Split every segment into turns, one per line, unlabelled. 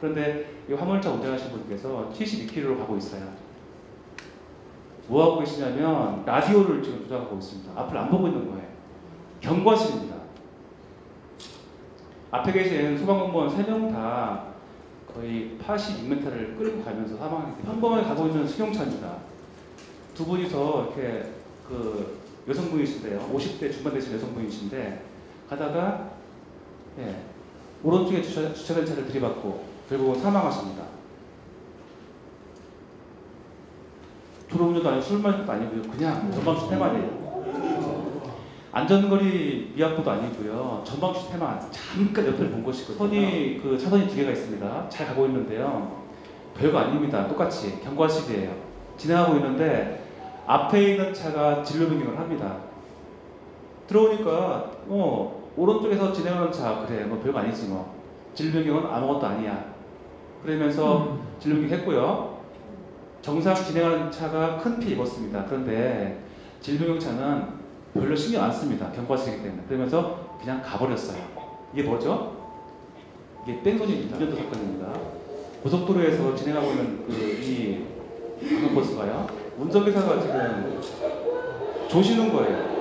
그런데 이 화물차 운전하시는 분께서 72km로 가고 있어요. 뭐 하고 계시냐면 라디오를 지금 조작하고 있습니다. 앞을 안 보고 있는 거예요. 경과실입니다. 앞에 계신 소방공무원 3명 다 거의 86m를 끌고 가면서 때문에 평범하게 가고 있는 승용차입니다. 두 분이서 이렇게 그 여성분이신데요. 50대 중반 되신 여성분이신데 가다가 예, 오른쪽에 주차, 주차된 차를 들이받고 결국은 사망하십니다. 졸음운전도 아니고 술 마신 것도 아니고요. 그냥 전방 주택만이에요. 안전거리 미확보도 아니고요. 전방 주택만 잠깐 옆을 본 것이거든요. 선이 그 차선이 두 개가 있습니다. 잘 가고 있는데요. 별거 아닙니다. 똑같이 경과식이에요. 진행하고 있는데 앞에 있는 차가 진로 변경을 합니다. 들어오니까 어 오른쪽에서 진행하는 차 그래 뭐 별거 아니지 뭐 진로 변경은 아무것도 아니야. 그러면서 진로 변경했고요. 정상 진행하는 차가 큰 피 입었습니다. 그런데 진로변경차는 별로 신경 안 씁니다. 경과실이기 때문에. 그러면서 그냥 가버렸어요. 이게 뭐죠? 이게 뺑소니입니다. 이년도 사건입니다. 고속도로에서 진행하고 있는 그이 방역버스가요. 운전기사가 지금 조시는 거예요.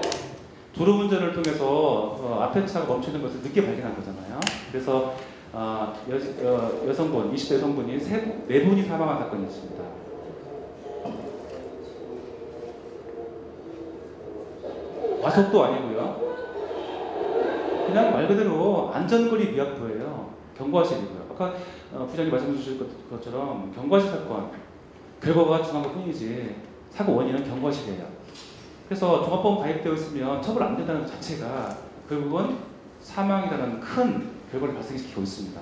졸음 운전을 통해서 어, 앞에 차가 멈추는 것을 늦게 발견한 거잖아요. 그래서 아, 여, 여, 여성분, 20대 여성분이 세, 네 분이 사망한 사건이 있습니다. 과속도 아니고요. 그냥 말 그대로 안전거리 미확보예요. 경과실이고요. 아까 어, 부장님 말씀 주신 것- 것처럼 경과실 사건 결과가 중요한 것 뿐이지 사고 원인은 경과실이에요. 그래서 종합보험 가입되어 있으면 처벌 안 된다는 것 자체가 결국은 사망이라는 큰 결과를 발생시키고 있습니다.